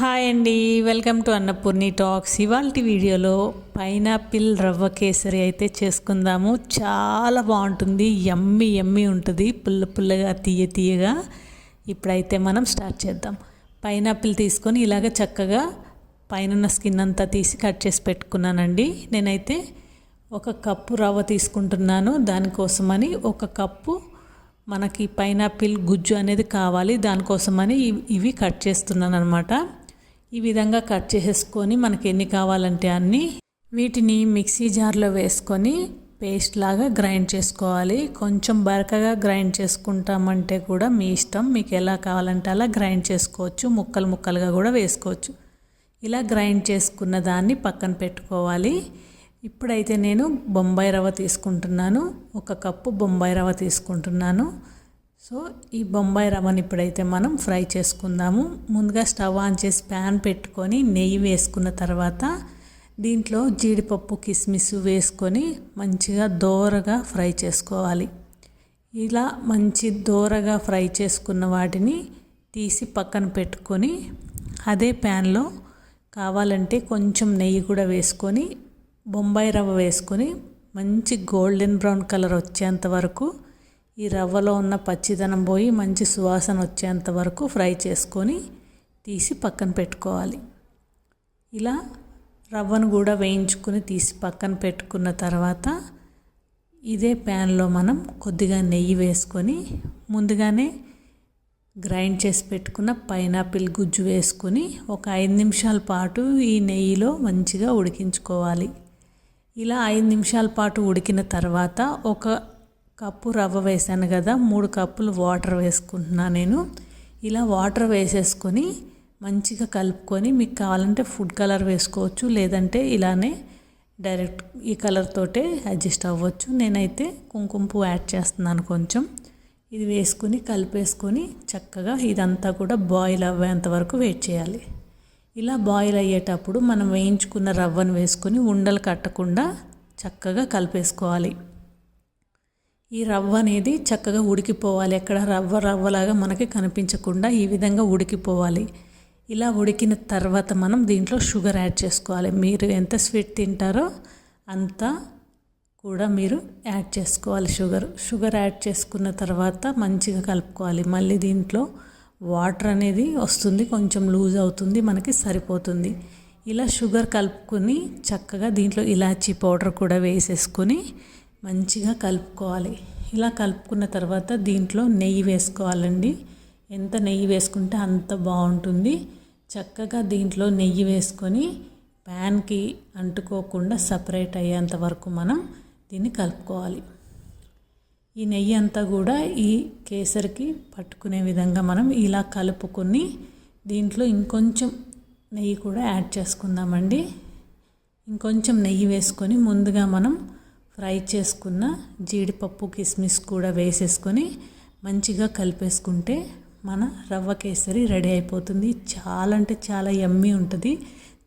Hi అండి. Welcome to Annapurni talks. ఇవాళ వీడియోలో పైనాపిల్ రవ్వ కేసరి అయితే చేసుకుందాము. చాలా బాగుంటుంది. ఎమ్మి ఎమ్మి ఉంటుంది. పుల్ల పుల్లగా తీయ తీయగా. ఇప్పుడైతే మనం స్టార్ట్ చేద్దాం. పైనాపిల్ తీసుకొని ఇలాగ చక్కగా పైన స్కిన్ అంతా తీసి కట్ చేసి పెట్టుకున్నానండి. నేనైతే ఒక కప్పు రవ్వ తీసుకుంటున్నాను. దానికోసమని ఒక కప్పు మనకి పైనాపిల్ గుజ్జు అనేది కావాలి. దానికోసమని ఇవి కట్ చేస్తున్నాను అనమాట ఈ విధంగా కట్ చేసేసుకొని మనకి ఎన్ని కావాలంటే అన్నీ వీటిని మిక్సీ జార్లో వేసుకొని పేస్ట్ లాగా గ్రైండ్ చేసుకోవాలి. కొంచెం బరకగా గ్రైండ్ చేసుకుంటామంటే కూడా మీ ఇష్టం. మీకు ఎలా కావాలంటే అలా గ్రైండ్ చేసుకోవచ్చు. ముక్కలు ముక్కలుగా కూడా వేసుకోవచ్చు. ఇలా గ్రైండ్ చేసుకున్న దాన్ని పక్కన పెట్టుకోవాలి. ఇప్పుడైతే నేను బొంబాయి రవ్వ తీసుకుంటున్నాను. ఒక కప్పు బొంబాయి రవ్వ తీసుకుంటున్నాను. సో ఈ బొంబాయి రవ్వని ఇప్పుడైతే మనం ఫ్రై చేసుకుందాము. ముందుగా స్టవ్ ఆన్ చేసి ప్యాన్ పెట్టుకొని నెయ్యి వేసుకున్న తర్వాత దీంట్లో జీడిపప్పు కిస్మిస్ వేసుకొని మంచిగా దోరగా ఫ్రై చేసుకోవాలి. ఇలా మంచి దోరగా ఫ్రై చేసుకున్న వాటిని తీసి పక్కన పెట్టుకొని అదే ప్యాన్లో కావాలంటే కొంచెం నెయ్యి కూడా వేసుకొని బొంబాయి రవ్వ వేసుకొని మంచి గోల్డెన్ బ్రౌన్ కలర్ వచ్చేంత వరకు ఈ రవ్వలో ఉన్న పచ్చిదనం పోయి మంచి సువాసన వచ్చేంత వరకు ఫ్రై చేసుకొని తీసి పక్కన పెట్టుకోవాలి. ఇలా రవ్వను కూడా వేయించుకొని తీసి పక్కన పెట్టుకున్న తర్వాత ఇదే ప్యాన్లో మనం కొద్దిగా నెయ్యి వేసుకొని ముందుగానే గ్రైండ్ చేసి పెట్టుకున్న పైనాపిల్ గుజ్జు వేసుకొని ఒక ఐదు నిమిషాల పాటు ఈ నెయ్యిలో మంచిగా ఉడికించుకోవాలి. ఇలా ఐదు నిమిషాల పాటు ఉడికిన తర్వాత ఒక కప్పు రవ్వ వేసాను కదా మూడు కప్పులు వాటర్ వేసుకుంటున్నా నేను. ఇలా వాటర్ వేసేసుకొని మంచిగా కలుపుకొని మీకు కావాలంటే ఫుడ్ కలర్ వేసుకోవచ్చు లేదంటే ఇలానే డైరెక్ట్ ఈ కలర్ తోటే అడ్జస్ట్ అవ్వచ్చు. నేనైతే కుంకుమ పువ్వు యాడ్ చేస్తున్నాను కొంచెం. ఇది వేసుకుని కలిపేసుకొని చక్కగా ఇదంతా కూడా బాయిల్ అవ్వేంత వరకు వెయిట్ చేయాలి. ఇలా బాయిల్ అయ్యేటప్పుడు మనం వేయించుకున్న రవ్వను వేసుకొని ఉండలు కట్టకుండా చక్కగా కలిపేసుకోవాలి. ఈ రవ్వ అనేది చక్కగా ఉడికిపోవాలి. ఎక్కడ రవ్వ రవ్వలాగా మనకి కనిపించకుండా ఈ విధంగా ఉడికిపోవాలి. ఇలా ఉడికిన తర్వాత మనం దీంట్లో షుగర్ యాడ్ చేసుకోవాలి. మీరు ఎంత స్వీట్ తింటారో అంత కూడా మీరు యాడ్ చేసుకోవాలి షుగర్. షుగర్ యాడ్ చేసుకున్న తర్వాత మంచిగా కలుపుకోవాలి. మళ్ళీ దీంట్లో వాటర్ అనేది వస్తుంది. కొంచెం లూజ్ అవుతుంది. మనకి సరిపోతుంది. ఇలా షుగర్ కలుపుకొని చక్కగా దీంట్లో ఇలాచీ పౌడర్ కూడా వేసేసుకొని మంచిగా కలుపుకోవాలి. ఇలా కలుపుకున్న తర్వాత దీంట్లో నెయ్యి వేసుకోవాలండి. ఎంత నెయ్యి వేసుకుంటే అంత బాగుంటుంది. చక్కగా దీంట్లో నెయ్యి వేసుకొని ప్యాన్కి అంటుకోకుండా సపరేట్ అయ్యేంత వరకు మనం దీన్ని కలుపుకోవాలి. ఈ నెయ్యి అంతా కూడా ఈ కేసరికి పట్టుకునే విధంగా మనం ఇలా కలుపుకొని దీంట్లో ఇంకొంచెం నెయ్యి కూడా యాడ్ చేసుకుందామండి. ఇంకొంచెం నెయ్యి వేసుకొని ముందుగా మనం ఫ్రై చేసుకున్న జీడిపప్పు కిస్మిస్ కూడా వేసేసుకొని మంచిగా కలిపేసుకుంటే మన రవ్వ కేసరి రెడీ అయిపోతుంది. చాలా అంటే చాలా ఎమ్మీ ఉంటుంది.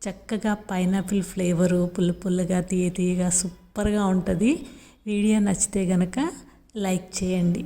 చక్కగా పైనాపిల్ ఫ్లేవరు పుల్ల పుల్లగా తీయ తీయగా సూపర్గా ఉంటుంది. వీడియో నచ్చితే కనుక లైక్ చేయండి.